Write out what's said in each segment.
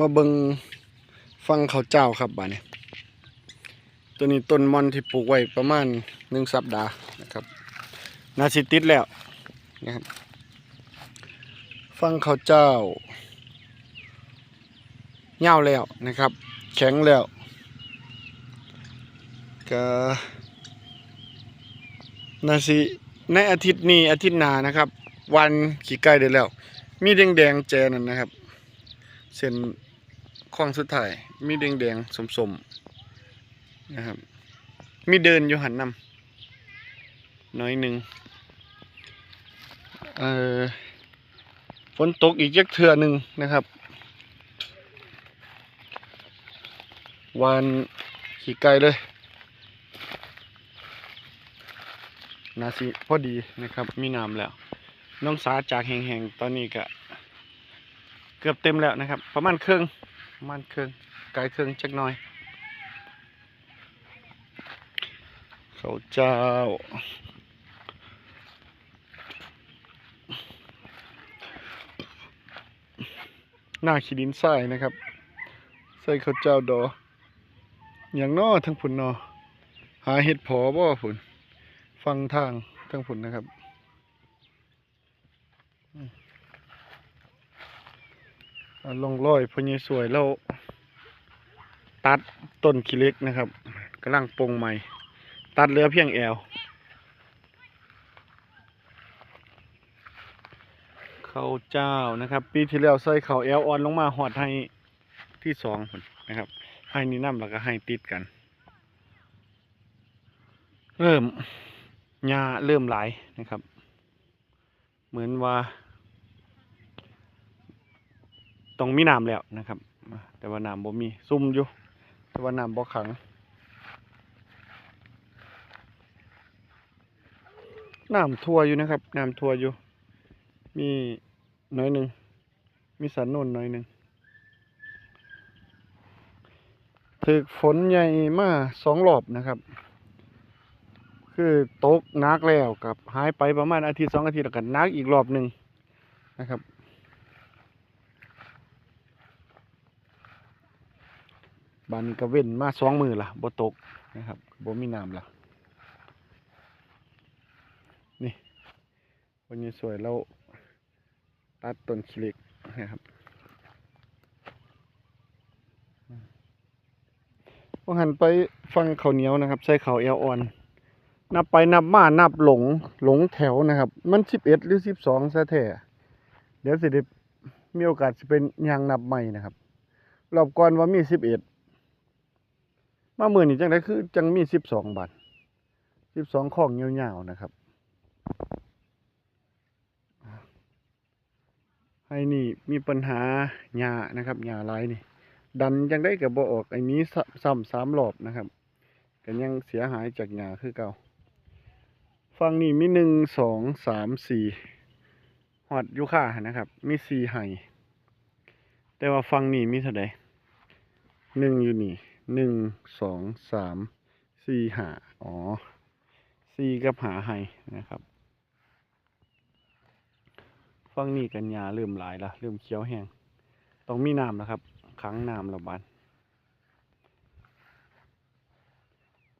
มาเบิงฟังเขาเจ้าครับบ้านี้ตัวนี้ต้นมอนที่ปลูกไว้ประมาณหนึ่งสัปดาห์นะครับนาสิติดแล้วนะครับฟังเขาเจ้าเง่าวแล้วนะครับ แข็งแล้วก็นาสิในอาทิตย์นี้อาทิตย์หน้านะครับ วันขี่ไก่ได้แล้ว มีแดงแดงแจนั่นนะครับ เส้น ข้องสุดท้าย มีแดงแดงๆสมๆนะครับ มีเดินอยู่หันนำน้อยหนึ่งเอ่อฝนตกอีกจักเทื่อหนึ่งนะครับวันขี่ไกลเลยนาสิพอดีนะครับ มีน้ำแล้ว น้องสาจากแห่งๆ ตอนนี้ก็เกือบเต็มแล้วนะครับ ประมาณครึ่ง มาณครึ่องไกลครึ่องจักหน่อยเขาเจ้าหน้าขีดินทรายนะครับ ใส่ข้าวเจ้าดออย่างนอทั้งผุนนอหาเห็ดผอบ่ผุนฟังทางทั้งผุนนะครับ ลงร้อยพญสวยแล้ว ตัดต้นขี้เล็กนะครับกำลังปงใหม่ ตัดเหลือเพียงแอวข้าเจ้านะครับ ปีที่แล้วใส่เขาแอวอ่อนลงมาหอดให้ที่สองผลนะครับ ให้นี่น้ำแล้วก็ให้ติดกัน เริ่มหญ้าเริ่มหลายนะครับ เหมือนว่า ต้องมีน้ำแล้วนะครับ แต่ว่าน้ำบ่มีซุ่มอยู่ แต่ว่าน้ำบ่ขังน้ำทั่วอยู่นะครับน้ำทั่วอยู่ มีน้อยหนึ่งมีสันโนนน้อยหนึ่งถึกฝนใหญ่มาสองรอบนะครับ คือตกนักแล้วกับหายไปประมาณอาทิตย์สองอาทิตย์แล้วกันนักอีกรอบหนึ่งนะครับ บานนี้ก็เว้นมาสองมือละบ่ตกนะครับบ่มีน้ำละนี่วันนี้สวยเราตัดต้นขี้เหล็กนะครับพอหันไปฟังเขาเหนียวนะครับ ใส่ข้าเอวอ่อน นับไปนับมานับหลงหลงแถวนะครับ มันสิบเอ็ดหรือสิบสองซะแท้เดี๋ยวสิได้มีโอกาสจะเป็นยางนับใหม่นะครับรอบก่อนว่ามีสิบเอ็ด มาเมื่อนี่จังไดคือจังมีสิบสองบาทสิบสองข้องยาวๆนะครับ ให้นี่มีปัญหาหญ้านะครับหญ้าลายนี่ ดันจังได้กับบ่ออกไอ้นี้ซ้ำสามรอบนะครับก็ยังเสียหายจากหญ้าคือเก่าฟังนี่มีหนึ่งสองสามสี่หอดยูค่านะครับ มีสี่ไห้แต่ว่าฟังนี่มีเท่าใดหนึ่งอยู่นี่ หนึ่งสองสามสี่หาอ๋อสี่กับหาไฮนะครับฟังนี่กันยาเริ่มหลายละเริ่มเขียวแห้งต้องมีน้ำแล้วครับขังน้ำแล้วบาน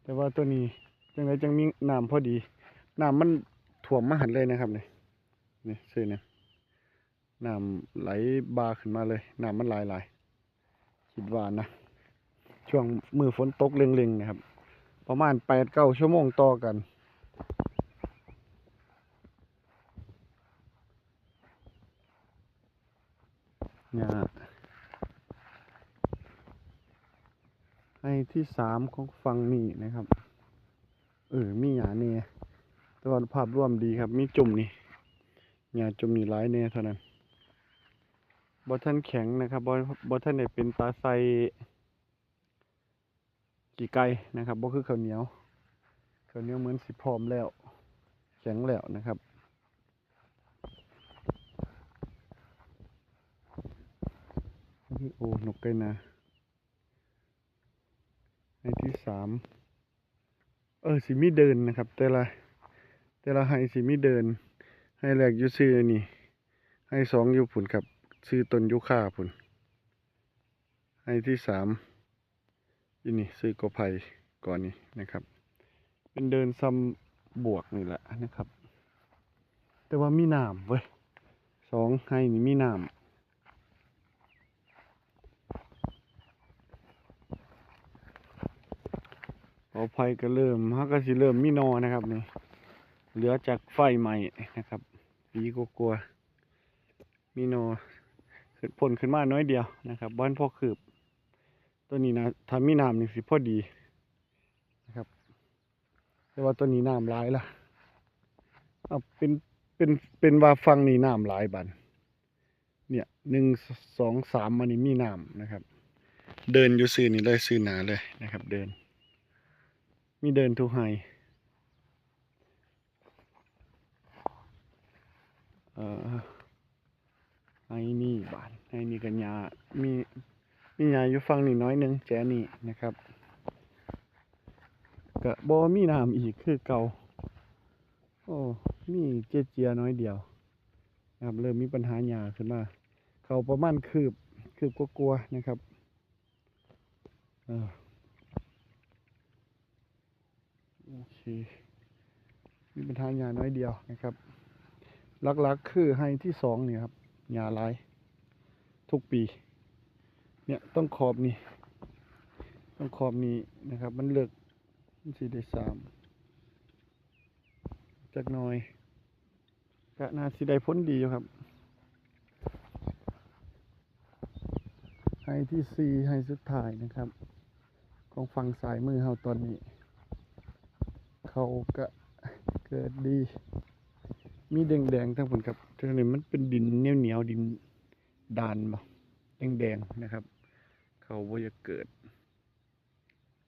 แต่ว่าตัวนี้จังไรจังมีน้ำพอดีน้ำมันถ่วมมาหันเลยนะครับนี่นี่ซื้อเนี่ยน้ำไหลบาขึ้นมาเลยน้ำมันไหลไหลายคิดว่านะ ช่วงมือฝนตกเล็งๆนะครับ ประมาณแปดเก้าชั่วโมงต่อกัน เนี่ยให้ที่สามของฝั่งนี้นะครับ เออ มีหยาเน่แต่ว่าภาพรวมดีครับ มีจุ่มนี่หยาจุ่มนี่ร้ายเน่เท่านั้นบอท่านแข็งนะครับบอบอท่านได้เป็นตาไซ กี่ไก่นะครับบ่คือข้าวเหนียวข้าวเหนียวเหมือนสิพร้อมแล้ว แข็งแล้วนะครับนี่โอ้นกไก่นาในที่สามเออสิมีเดินนะครับ แต่ละแต่ละให้สิมีเดินให้แรกยู่ซื้อนี่ ให้สองอยู่ผุนครับ ซื้อต้นยุค่าผุนให้ที่สาม อีนี่ซื้อกอไผ่ก่อนนี่นะครับ เป็นเดินซ้ำบวกนี่แหละนะครับ แต่ว่ามีน้ำเว้ยสองให้นี่มีน้ำกอไผ่ก็เริ่มฮักก็สิเริ่มมีนอนะครับนี่ เหลือจากไฟใหม่นะครับปีกกลัวมีนอขึ้นพ่นขึ้นมาน้อยเดียวนะครับบ้านพ่อคืบ ตัวนี้นะถ้ามีน้ำนี่สิพอดีนะครับ แต่ว่าตัวนี้น้ำหลายละเอาเป็นเป็นเป็นว่าฟังนี่น้ำหลายบัน เนี่ยหนึ่งสองสามมันนี่มีน้ำนะครับ เดินอยู่ซื้อนี่เลยซื้อหนาเลยนะครับ เดิน มีเดินทุกไฮเอ่อไอ้นี่บานไอ้นี่กันยามี มีหญ้าอยู่ฝั่งนี้น้อยหนึงแจนี่นะครับก็บ่มีน้ำอีกคือเก่าโอ้มีเจเจียน้อยเดียวนะครับเริ่มมีปัญหาหญ้าขึ้นมาเขาประมาณคืบคืบกลัวๆนะครับเออโอเคมีปัญหาหญ้าน้อยเดียวนะครับหลักๆคือให้ที่สองเนี่ยครับหญ้าลาย ทุกปี เนี่ยต้องขอบนี่ต้องขอบนี้นะครับ มันเลือกมันสีได้สามจากหน้อยกะนาสีได้พ้นดีอยู่ครับให้ที่สี่ให้สุดท้ายนะครับ ของฝั่งสายมือเฮาตอนนี้ เขาก็เกิดดี มีแดงๆทั้งผลครับทั้งนี้มันเป็นดินเหนียวๆดินดานบ่แดงๆนะครับ เขาว่าจะเกิด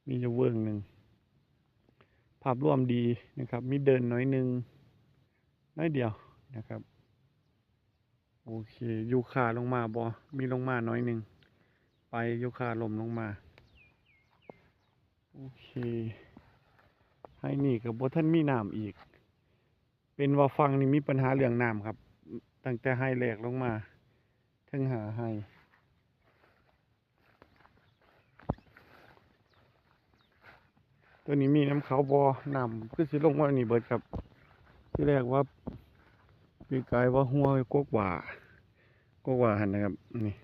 มีจะเวิ้งหนึ่ง ภาพรวมดีนะครับ มีเดินน้อยหนึ่งน้อยเดียวนะครับ โอเคยูคาลงมาบอมีลงมาน้อยหนึ่ง ไปยูคาลมลงมา โอเค ให้นี่กับบท่านมีน้ำอีก เป็นว่าฟังนี่มีปัญหาเรื่องน้ำครับ ตั้งแต่ให้แหลกลงมาถึงหาให้ ตัวนี้มีน้ำเขาบอน้ำคือสิลงว่านี่เบิดครับ ที่แรกว่าปีกายว่าหัวกกหว่า กกหว่าหันนะครับนี่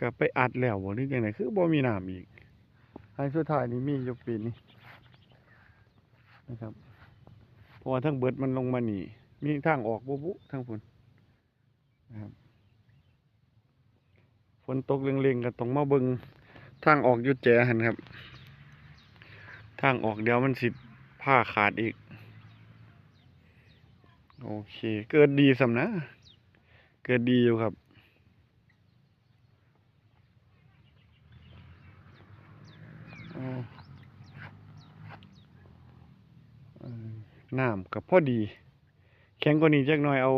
กลับไปอัดแล้วบ่หรือยังไงคือบ่มีน้ำอีกให้สุดท้ายนี่มีอยู่ปีนี้นะครับเพราะว่าทั้งเบิดมันลงมาหนีมีทางออกบุบุทั้งฝนนะครับฝนตกเร่งๆก็ต้องมาเบิง ทางออกยุดแจหันครับ ทางออกเดี๋ยวมันสิผ้าขาดอีก โอเค เกิดดีสำนะ เกิดดีอยู่ครับ น้ำกับพอดี แข็งกว่านี้จักหน่อยเอา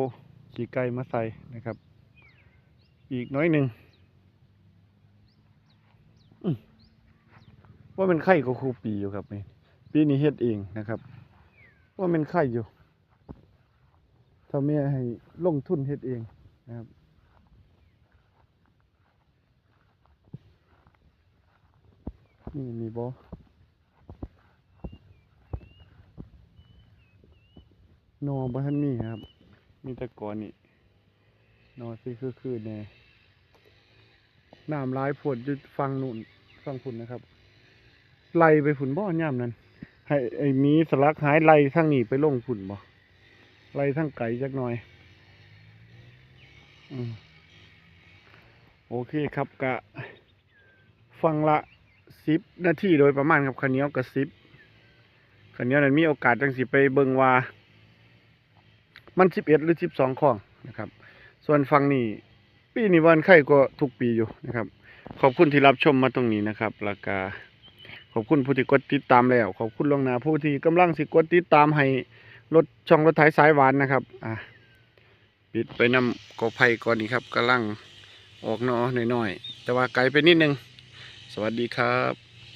ขี้ไก่มาใส่นะครับ อีกน้อยหนึ่งอืม ว่าเป็นไข่ก็ครูปีอยู่ครับนี่ปีนี้เฮ็ดเองนะครับ ว่าเป็นไข่อยู่ถ้าแม่ให้ลงทุนเฮ็ดเองนะครับนี่มีบ่นอบ่ทันมีครับ มีต่ก่อนนี่นอสิคือคือแน่น้ำหลายผดยู่ฟังนู่นฟังพุ่นนะครับ ไล่ไปฝุ่นบ่อย่ามนั้นให้ไอ้มีสลักหายไล่ทั้งนี้ไปลงฝุ่นบ่ไล่ทั้งไก่จักหน่อยอโอเคครับกะ ฟังละสิบนาทีโดยประมาณครับขันเนียวกับสิบขันเนียวนั้นมีโอกาสจังสิไปเบิงว่า มันสิบเอ็ดหรือสิบสองข้องนะครับ ส่วนฟังนี่ปีนี้วันไข่ก็ทุกปีอยู่นะครับ ขอบคุณที่รับชมมาตรงนี้นะครับแล้วก็ ขอบคุณผู้ที่กดติดตามแล้ว ขอบคุณลวงหนาผู้ที่กำลังสิกดติดตามให้รถช่องรถไถสายหวานนะครับ อะปิดไปนำกอไผ่ก่อนนี้ครับกำลังออกนอหน่อยๆแต่ว่าไกลไปนิดนึง สวัสดีครับ